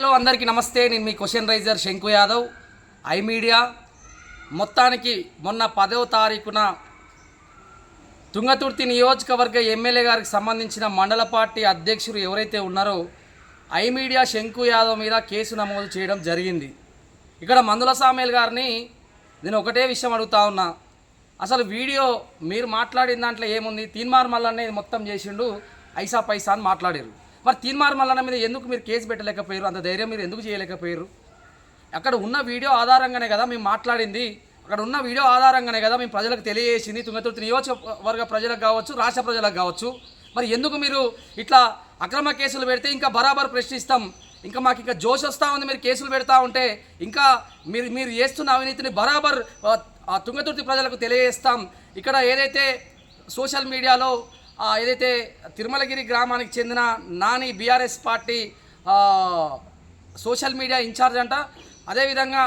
Hello అందరికీ నమస్తే. నేను మీ క్వశ్చన్ రైజర్ శంకు యాదవ్. ఐ మీడియా మొత్తానికి మొన్న పదవ తారీఖున తుంగతుర్తి నియోజకవర్గ ఎమ్మెల్యే గారికి సంబంధించిన మండల పార్టీ అధ్యక్షుడు ఎవరైతే ఉన్నారో ఐ మీడియా శంకు యాదవ్ మీద కేసు నమోదు చేయడం జరిగింది. ఇక్కడ మందుల సామేల్ గారిని నేను ఒకటే విషయం అడుగుతా ఉన్నా. అసలు వీడియో మీరు మాట్లాడిన దాంట్లో ఏముంది? తీన్మార్ మల్లనే మొత్తం చేసిండు ఐసా పైసా అని మాట్లాడారు మరి తీన్మార్ మల్లన్న మీద ఎందుకు మీరు కేసు పెట్టలేకపోయారు? అంత ధైర్యం మీరు ఎందుకు చేయలేకపోయారు? అక్కడ ఉన్న వీడియో ఆధారంగానే కదా మేము మాట్లాడింది. అక్కడ ఉన్న వీడియో ఆధారంగానే కదా మేము ప్రజలకు తెలియజేసింది. తుంగతుర్తి నియోజకవర్గ ప్రజలకు కావచ్చు రాష్ట్ర ప్రజలకు కావచ్చు. మరి ఎందుకు మీరు ఇట్లా అక్రమ కేసులు పెడితే ఇంకా బరాబర్ ప్రశ్నిస్తాం? ఇంకా మాకు ఇంకా జోష్ వస్తూ ఉంది మీరు కేసులు పెడతా ఉంటే. ఇంకా మీరు మీరు చేస్తున్న అవినీతిని బరాబర్ తుంగతుర్తి ప్రజలకు తెలియజేస్తాం. ఇక్కడ ఏదైతే సోషల్ మీడియాలో ఏదైతే తిరుమలగిరి గ్రామానికి చెందిన Nani BRS party social media incharge అంట అదేవిధంగా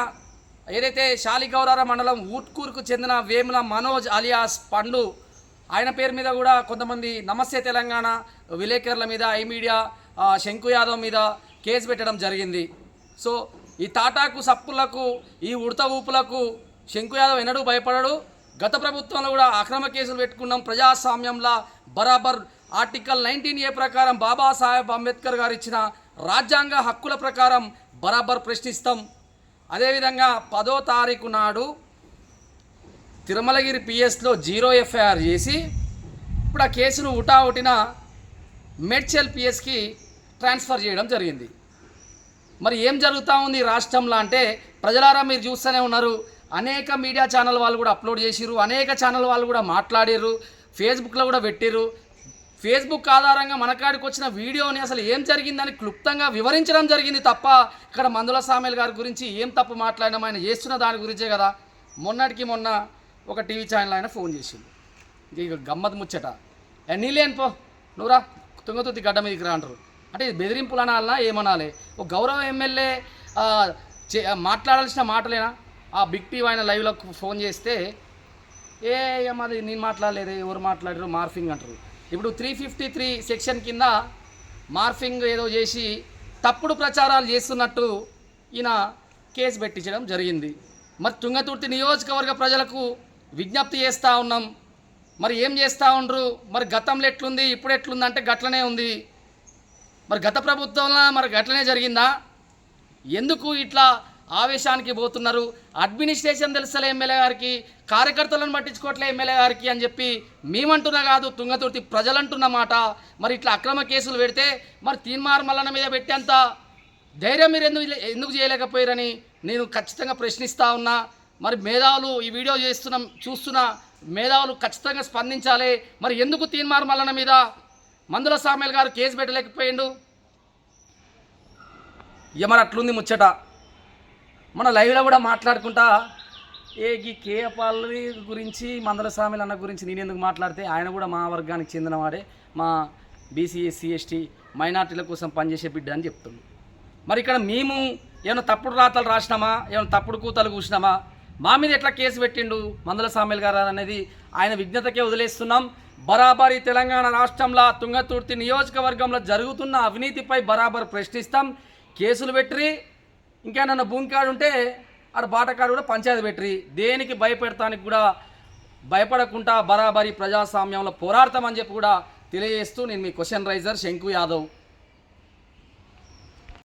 ఏదైతే శాలిగౌరార మండలం ఊట్కూరుకు చెందిన వేముల మనోజ్ అలియాస్ పండు ఆయన పేరు మీద కూడా కొంతమంది నమస్తే తెలంగాణ విలేకరుల మీద ఐ మీడియా శంకు యాదవ్ మీద కేసు పెట్టడం జరిగింది. సో ఈ తాటాకు సప్పులకు ఈ ఉడత ఊపులకు శంకు యాదవ్ ఎన్నడూ భయపడడు. గత ప్రభుత్వంలో కూడా అక్రమ కేసులు పెట్టుకున్నాం ప్రజాస్వామ్యంలో బరాబర్ ఆర్టికల్ నైన్టీన్ ఏ ప్రకారం బాబాసాహెబ్ అంబేద్కర్ గారు ఇచ్చిన రాజ్యాంగ హక్కుల ప్రకారం బరాబర్ ప్రశ్నిస్తాం. అదేవిధంగా పదో తారీఖు నాడు తిరుమలగిరి పిఎస్లో జీరో ఎఫ్ఐఆర్ చేసి ఇప్పుడు ఆ కేసును ఉటావుటిన మెడ్చెల్ పిఎస్కి ట్రాన్స్ఫర్ చేయడం జరిగింది. మరి ఏం జరుగుతూ ఉంది రాష్ట్రంలో అంటే ప్రజలారా మీరు చూస్తూనే ఉన్నారు అనేక మీడియా ఛానల్ వాళ్ళు కూడా అప్లోడ్ చేసిరు అనేక ఛానల్ వాళ్ళు కూడా మాట్లాడారు ఫేస్బుక్లో కూడా పెట్టిర్రు. ఫేస్బుక్ ఆధారంగా మనకాడికి వచ్చిన వీడియోని అసలు ఏం జరిగిందని క్లుప్తంగా వివరించడం జరిగింది తప్ప ఇక్కడ మందుల సామెల్ గారి గురించి ఏం తప్పు మాట్లాడడం ఆయన చేస్తున్న దాని గురించే కదా. మొన్నటికి మొన్న ఒక టీవీ ఛానల్ ఆయన ఫోన్ చేసింది ఇక గమ్మత్ ముచ్చట. ఏ పో నువ్వురా తుంగతుర్తి గడ్డ మీదకి రా అంటారు. అంటే బెదిరింపులు అనాలనా ఏమనాలి? ఒక గౌరవ ఎమ్మెల్యే చే- మాట్లాడాల్సిన మాటలేనా? ఆ బిగ్ టీవీ ఆయన లైవ్లో ఫోన్ చేస్తే ఏ మాది నేను మాట్లాడలేదు ఎవరు మాట్లాడారు మార్ఫింగ్ అంటారు. ఇప్పుడు త్రీ ఫిఫ్టీ త్రీ సెక్షన్ కింద మార్ఫింగ్ ఏదో చేసి తప్పుడు ప్రచారాలు చేస్తున్నట్టు ఈయన కేసు పెట్టించడం జరిగింది. మరి తుంగతుర్తి నియోజకవర్గ ప్రజలకు విజ్ఞప్తి చేస్తూ ఉన్నాం. మరి ఏం చేస్తూ ఉండరు? మరి గతంలో ఎట్లుంది? ఇప్పుడు ఎట్లుంది? అంటే గట్లనే ఉంది. మరి గత ప్రభుత్వంలో మరి గట్లనే జరిగిందా? ఎందుకు ఇట్లా ఆవేశానికి పోతున్నారు. అడ్మినిస్ట్రేషన్ తెలుసలే ఎమ్మెల్యే గారికి కార్యకర్తలను పట్టించుకోవట్లే ఎమ్మెల్యే గారికి అని చెప్పి మేమంటున్నా కాదు తుంగతుర్తి ప్రజలంటున్న మాట. మరి ఇట్లా అక్రమ కేసులు పెడితే మరి తీన్మార్ మల్లన మీద పెట్టేంత ధైర్యం మీరు ఎందుకు ఎందుకు చేయలేకపోయారని నేను ఖచ్చితంగా ప్రశ్నిస్తా ఉన్నా. మరి మేధావులు ఈ వీడియో చేస్తున్న చూస్తున్న మేధావులు ఖచ్చితంగా స్పందించాలి. మరి ఎందుకు తీన్మార్ మల్లన మీద మందుల సామెల్ గారు కేసు పెట్టలేకపోయిండు? ఇక మరి అట్లుంది ముచ్చట? మన లైవ్లో కూడా మాట్లాడుకుంటా. ఏ ఈ కేపాలి గురించి మందల స్వామిలు అన్న గురించి నేను ఎందుకు మాట్లాడితే ఆయన కూడా మా వర్గానికి చెందినవాడే మా బీసీ ఎస్సీ ఎస్టీ మైనార్టీల కోసం పనిచేసే బిడ్డ అని చెప్తుంది మరి ఇక్కడ మేము ఏమైనా తప్పుడు రాతలు రాసినామా? ఏమైనా తప్పుడు కూతలు కూసినామా? మా మీద ఎట్లా కేసు పెట్టిండు మందల సామెల్ గారు అనేది ఆయన విజ్ఞతకే వదిలేస్తున్నాం. బరాబర్ ఈ తెలంగాణ రాష్ట్రంలో తుంగతుర్తి నియోజకవర్గంలో జరుగుతున్న అవినీతిపై బరాబర్ ప్రశ్నిస్తాం. కేసులు పెట్టిరి ఇంకా నన్ను భూమి కాడు ఉంటే ఆడ బాటకాడు కూడా పంచాయతీ పెట్టిరి దేనికి భయపెడతానికి కూడా భయపడకుండా బరాబరి ప్రజాస్వామ్యంలో పోరాడతామని చెప్పి కూడా తెలియజేస్తూ నేను మీ క్వశ్చన్ రైజర్ శంకు యాదవ్.